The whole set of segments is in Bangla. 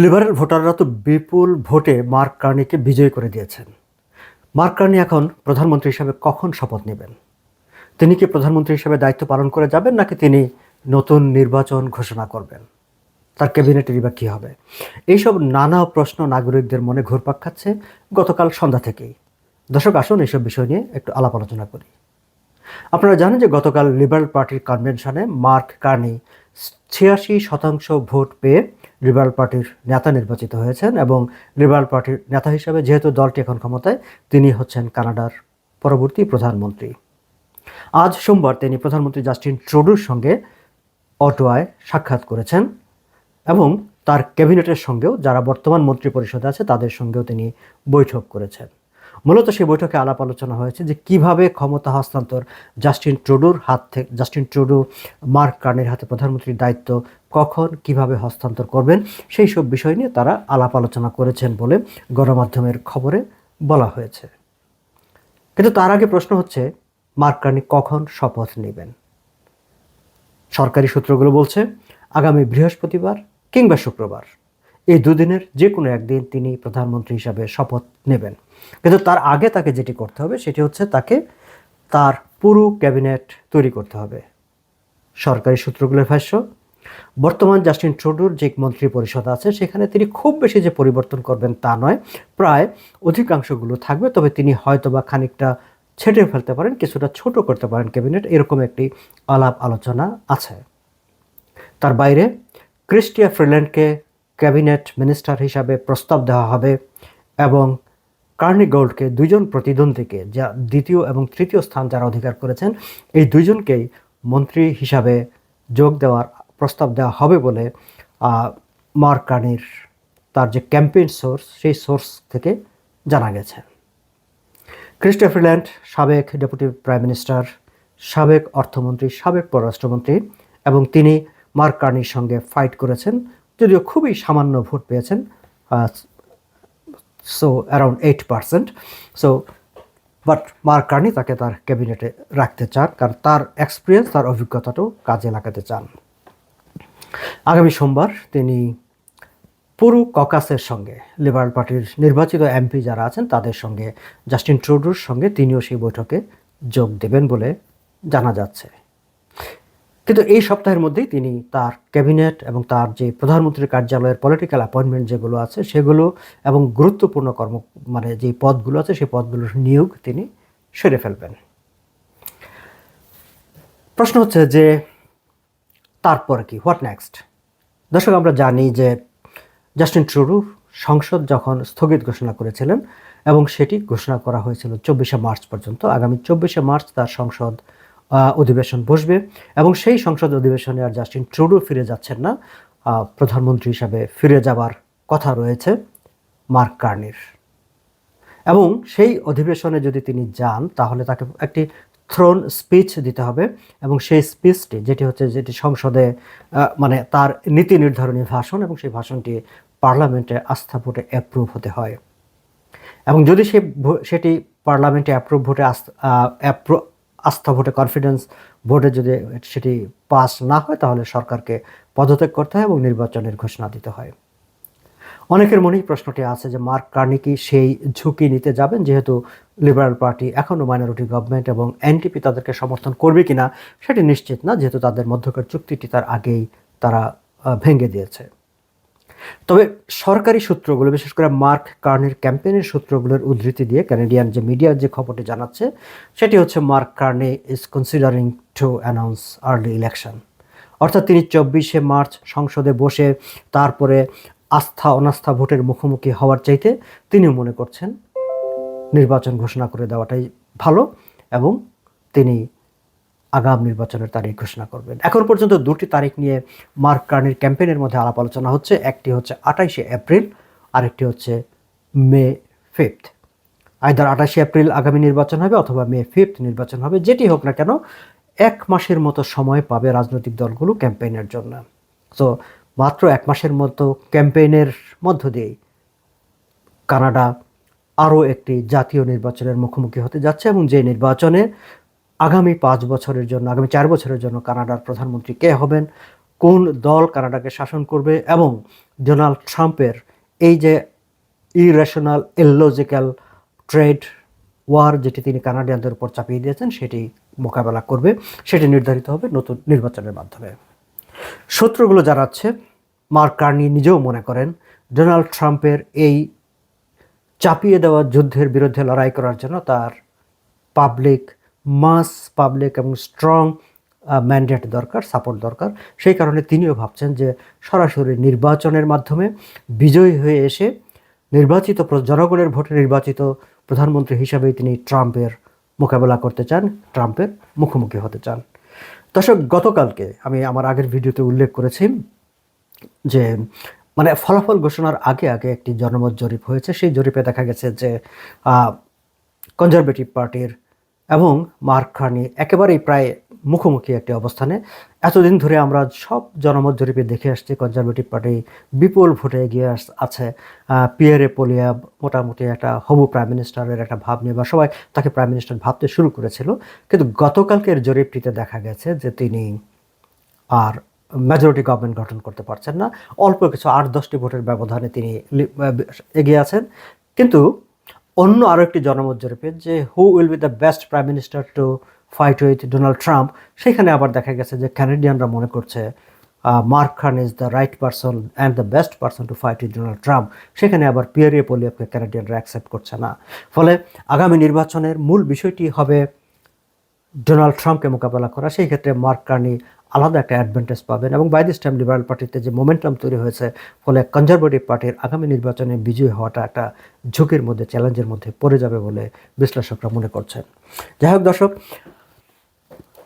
লিবারেল ভোটাররা তো বিপুল ভোটে মার্ক কার্নিকে বিজয়ী করে দিয়েছেন। মার্ক কার্নি এখন প্রধানমন্ত্রী হিসাবে কখন শপথ নেবেন? তিনি কি প্রধানমন্ত্রী হিসেবে দায়িত্ব পালন করে যাবেন, নাকি তিনি নতুন নির্বাচন ঘোষণা করবেন? তার ক্যাবিনেটেরই বা কী হবে? এইসব নানা প্রশ্ন নাগরিকদের মনে ঘুরপাক খাচ্ছে গতকাল সন্ধ্যা থেকেই। দর্শক, আসুন এইসব বিষয় নিয়ে একটু আলাপ আলোচনা করি। আপনারা জানেন যে গতকাল লিবারেল পার্টির কনভেনশনে মার্ক কার্নি ছিয়াশি শতাংশ ভোট পেয়ে লিবারেল পার্টির নেতা নির্বাচিত হয়েছেন এবং লিবারাল পার্টির নেতা হিসাবে যেহেতু দলটি এখন ক্ষমতায়, তিনি হচ্ছেন কানাডার পরবর্তী প্রধানমন্ত্রী। আজ সোমবার তিনি প্রধানমন্ত্রী জাস্টিন ট্রুডুর সঙ্গে অটোয়ায় সাক্ষাৎ করেছেন এবং তার ক্যাবিনেটের সঙ্গেও, যারা বর্তমান মন্ত্রী পরিষদে আছে, তাদের সঙ্গেও তিনি বৈঠক করেছেন। মূলত সেই বৈঠকে আলাপ আলোচনা হয়েছে যে কীভাবে ক্ষমতা হস্তান্তর জাস্টিন ট্রুডোর হাত থেকে জাস্টিন ট্রুডো, মার্ক কার্নের হাতে প্রধানমন্ত্রীর দায়িত্ব কখন, কীভাবে হস্তান্তর করবেন, সেই সব বিষয় নিয়ে তারা আলাপ আলোচনা করেছেন বলে গণমাধ্যমের খবরে বলা হয়েছে। কিন্তু তার আগে প্রশ্ন হচ্ছে, মার্ক কার্নি কখন শপথ নেবেন? সরকারি সূত্রগুলো বলছে, আগামী বৃহস্পতিবার কিংবা শুক্রবার। এই দুদিনের যে কোনো একদিন তিনি প্রধানমন্ত্রী হিসাবে শপথ নেবেন। কিন্তু তার আগে তাকে যেটি করতে হবে, সেটি হচ্ছে তাকে তার পুরো ক্যাবিনেট তৈরি করতে হবে। সরকারি সূত্রগুলোর ভাষ্য, বর্তমান জাস্টিন ট্রুডোর যে মন্ত্রী পরিষদ আছে, সেখানে তিনি খুব বেশি যে পরিবর্তন করবেন তা নয়, প্রায় অধিকাংশগুলো থাকবে, তবে তিনি হয়তোবা খানিকটা ছেটে ফেলতে পারেন, কিছুটা ছোট করতে পারেন ক্যাবিনেট, এরকম একটি আলাপ আলোচনা আছে। তার বাইরে ক্রিস্টিয়া ফ্রিল্যান্ডকে ক্যাবিনেট মিনিস্টার হিসাবে প্রস্তাব দেওয়া হবে এবং কার্নি গোল্ডকে দুইজন প্রতিদ্বন্দ্বীকে যা দ্বিতীয় এবং তৃতীয় স্থান যারা অধিকার করেছেন, এই দুইজনকেই মন্ত্রী হিসাবে যোগ দেওয়ার প্রস্তাব দেওয়া হবে বলে মার্ক কার্নির তার যে ক্যাম্পেইন সোর্স, সেই সোর্স থেকে জানা গেছে। ক্রিস্টিয়া ফ্রিল্যান্ড সাবেক ডেপুটি প্রাইম মিনিস্টার, সাবেক অর্থমন্ত্রী, সাবেক পররাষ্ট্রমন্ত্রী এবং তিনি মার্ক কার্নির সঙ্গে ফাইট করেছেন। যদিও খুবই সামান্য ভোট পেয়েছেন so around eight percent so but Mark Carney তাকে তার ক্যাবিনেটে রাখতে চান, কারণ তার এক্সপিরিয়েন্স তার অভিজ্ঞতাটাও কাজে লাগাতে চান। আগামী সোমবার তিনি পুরো ককাসের সঙ্গে লিবারেল পার্টির নির্বাচিত এমপি যারা আছেন, তাদের সঙ্গে জাস্টিন ট্রুডোর সঙ্গে তিনিও সেই বৈঠকে যোগ দেবেন বলে জানা যাচ্ছে। কিন্তু এই সপ্তাহের মধ্যেই তিনি তার ক্যাবিনেট এবং তার যে প্রধানমন্ত্রীর কার্যালয়ের পলিটিক্যাল অ্যাপয়েন্টমেন্ট যেগুলো আছে, সেগুলো এবং গুরুত্বপূর্ণ কর্ম মানে যে পদগুলো আছে সেই পদগুলোর নিয়োগ তিনি সেরে ফেলবেন। প্রশ্ন হচ্ছে যে, তারপর কি? হোয়াট নেক্সট দর্শক, আমরা জানি যে জাস্টিন ট্রুরু সংসদ যখন স্থগিত ঘোষণা করেছিলেন এবং সেটি ঘোষণা করা হয়েছিল চব্বিশে মার্চ পর্যন্ত, আগামী চব্বিশে মার্চ তার সংসদ অধিবেশন বসবে এবং সেই সংসদ অধিবেশনে আর জাস্টিন ট্রুডু ফিরে যাচ্ছেন না। প্রধানমন্ত্রী হিসাবে ফিরে যাবার কথা রয়েছে মার্ক কার্নির। এবং সেই অধিবেশনে যদি তিনি যান, তাহলে তাকে একটি থ্রোন স্পিচ দিতে হবে এবং সেই স্পিচটি যেটি হচ্ছে যেটি সংসদে মানে তার নীতি নির্ধারণী ভাষণ এবং সেই ভাষণটি পার্লামেন্টে আস্থা ভোটে অ্যাপ্রুভ হতে হয়। এবং যদি সে সেটি পার্লামেন্টে অ্যাপ্রুভ ভোটে আস্থ- ভোটে কনফিডেন্স ভোটে যদি সেটি পাস না হয়, তাহলে সরকারকে পদত্যাগ করতে হয় এবং নির্বাচনের ঘোষণা দিতে হয়। অনেকের মনেই প্রশ্নটি আছে যে মার্ক কার্নি কি সেই ঝুঁকি নিতে যাবেন? যেহেতু লিবারাল পার্টি এখনও মাইনরিটি গভর্নমেন্ট এবং এনটিপি তাদেরকে সমর্থন করবে কিনা, সেটি নিশ্চিত না, যেহেতু তাদের মধ্যকার চুক্তিটি তার আগেই তারা ভেঙে দিয়েছে। তবে সরকারি সূত্রগুলো, বিশেষ করে মার্ক কার্নির ক্যাম্পেইনের সূত্রগুলোর উদ্ধৃতি দিয়ে ক্যানাডিয়ান যে মিডিয়ার যে খবরটি জানাচ্ছে, সেটি হচ্ছে Mark Carney is considering to announce early election অর্থাৎ তিনি চব্বিশে মার্চ সংসদে বসে তারপরে আস্থা, অনাস্থা ভোটের মুখোমুখি হওয়ার চাইতে তিনিও মনে করছেন, নির্বাচন ঘোষণা করে দেওয়াটাই ভালো এবং তিনি আগাম নির্বাচনের তারিখ ঘোষণা করবেন। এখন পর্যন্ত দুটি তারিখ নিয়ে মার্ক কার্নির ক্যাম্পেইনের মধ্যে আলাপ আলোচনা হচ্ছে। একটি হচ্ছে আঠাইশে এপ্রিল, আরেকটি হচ্ছে মে ফিফথ। আয়দার আঠাশে এপ্রিল আগামী নির্বাচন হবে অথবা মে ফিফথ নির্বাচন হবে, যেটি হোক না কেন, এক মাসের মতো সময় পাবে রাজনৈতিক দলগুলো ক্যাম্পেইনের জন্য। সো মাত্র এক মাসের মতো ক্যাম্পেইনের মধ্য দিয়েই কানাডা আরও একটি জাতীয় নির্বাচনের মুখোমুখি হতে যাচ্ছে এবং যে নির্বাচনে আগামী পাঁচ বছরের জন্য, আগামী চার বছরের জন্য কানাডার প্রধানমন্ত্রী কে হবেন? কোন দল কানাডাকে শাসন করবে? এবং ডোনাল্ড ট্রাম্পের এই যে ইরেশনাল ইললজিক্যাল ট্রেড ওয়ার যেটি তিনি কানাডিয়ানদের উপর চাপিয়ে দিয়েছেন, সেটি মোকাবেলা করবে, সেটি নির্ধারিত হবে নতুন নির্বাচনের মাধ্যমে। সূত্রগুলো জানাচ্ছে, মার্ক কার্নি নিজেও মনে করেন, ডোনাল্ড ট্রাম্পের এই চাপিয়ে দেওয়া যুদ্ধের বিরুদ্ধে লড়াই করার জন্য তার পাবলিক মাস, পাবলিক এবং স্ট্রং ম্যান্ডেট দরকার, সাপোর্ট দরকার। সেই কারণে তিনিও ভাবছেন যে সরাসরি নির্বাচনের মাধ্যমে বিজয়ী হয়ে এসে নির্বাচিত জনগণের ভোটে নির্বাচিত প্রধানমন্ত্রী হিসাবেই তিনি ট্রাম্পের মোকাবেলা করতে চান, ট্রাম্পের মুখোমুখি হতে চান। দর্শক, গতকালকে আমি আমার আগের ভিডিওতে উল্লেখ করেছি যে মানে ফলাফল ঘোষণার আগে আগে একটি জনমত জরিপ হয়েছে। সেই জরিপে দেখা গেছে যে কনজারভেটিভ পার্টির এবং মার্ক কার্নি একেবারেই প্রায় মুখোমুখি একটি অবস্থানে। এতদিন ধরে আমরা সব জনমত জরিপে দেখে আসছি কনজারভেটিভ পার্টি বিপুল ভোটে এগিয়ে আছে। পিয়ারে পোলিয়া মোটামুটি একটা হবু প্রাইম মিনিস্টারের একটা ভাব নিয়ে বা সবাই তাকে প্রাইম মিনিস্টার ভাবতে শুরু করেছিল। কিন্তু গতকালকের জরিপটিতে দেখা গেছে যে তিনি আর মেজরিটি গভর্নমেন্ট গঠন করতে পারছেন না। অল্প কিছু আট দশটি ভোটের ব্যবধানে তিনি এগিয়ে আছেন। কিন্তু অন্য আরও একটি জনমত জরিপে যে who will be the best prime minister to fight with Donald Trump সেখানে আবার দেখা গেছে যে ক্যানাডিয়ানরা মনে করছে Mark Carney is the right person and the best person to fight with Donald Trump সেখানে আবার পিয়ারিয়ে পোলিয়াপকে ক্যানাডিয়ানরা অ্যাকসেপ্ট করছে না। ফলে আগামী নির্বাচনের মূল বিষয়টি হবে ডোনাল্ড ট্রাম্পকে মোকাবেলা করা, সেই ক্ষেত্রে মার্ক কার্নি আলাদা একটা অ্যাডভান্টেজ পাবেন এবং বাই দিস টাইম লিবারাল পার্টিতে যে মোমেন্টাম তৈরি হয়েছে, ফলে কনজারভেটিভ পার্টির আগামী নির্বাচনে বিজয়ী হওয়াটা একটা ঝুঁকির মধ্যে চ্যালেঞ্জের মধ্যে পড়ে যাবে বলে বিশ্লেষকরা মনে করছেন। যাই হোক দর্শক,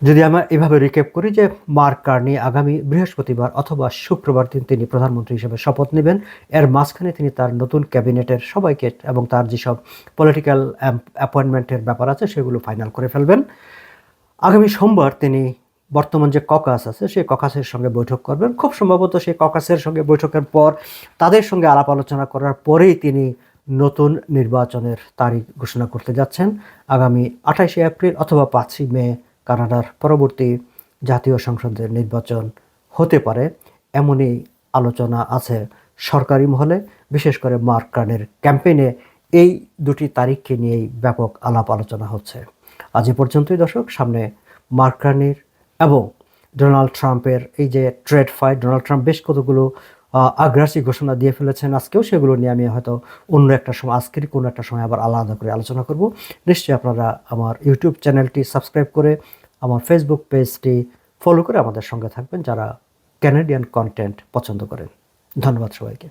যদি আমরা এভাবে রিকেপ করি যে মার্ক কার্নি আগামী বৃহস্পতিবার অথবা শুক্রবার দিন তিনি প্রধানমন্ত্রী হিসেবে শপথ নেবেন, এর মাঝখানে তিনি তার নতুন ক্যাবিনেটের সবাইকে এবং তার যেসব পলিটিক্যাল অ্যাপয়েন্টমেন্টের ব্যাপার আছে সেগুলো ফাইনাল করে ফেলবেন। আগামী সোমবার তিনি বর্তমান যে ককাস আছে, সেই ককাসের সঙ্গে বৈঠক করবেন। খুব সম্ভবত সেই ককাসের সঙ্গে বৈঠকের পর তাদের সঙ্গে আলাপ আলোচনা করার পরেই তিনি নতুন নির্বাচনের তারিখ ঘোষণা করতে যাচ্ছেন। আগামী আঠাশে এপ্রিল অথবা পাঁচই মে কানাডার পরবর্তী জাতীয় সংসদের নির্বাচন হতে পারে। এমনই আলোচনা আছে সরকারি মহলে। বিশেষ করে মার্ক ক্যাম্পেইনে এই দুটি তারিখকে নিয়েই ব্যাপক আলাপ আলোচনা হচ্ছে। আজ এ পর্যন্তই দর্শক, সামনে মার্ক এবং ডোনাল্ড ট্রাম্পের এই যে ট্রেড ফাইট, ডোনাল্ড ট্রাম্প বেশ কতগুলো আগ্রাসী ঘোষণা দিয়ে ফেলেছেন আজকেও সেগুলো নিয়ে আমি হয়তো অন্য একটা সময়, আজকের কোনো একটা সময় আবার আলাদা করে আলোচনা করব। নিশ্চয়ই আপনারা আমার ইউটিউব চ্যানেলটি সাবস্ক্রাইব করে, আমার ফেসবুক পেজটি ফলো করে আমাদের সঙ্গে থাকবেন যারা ক্যানাডিয়ান কন্টেন্ট পছন্দ করেন। ধন্যবাদ সবাইকে।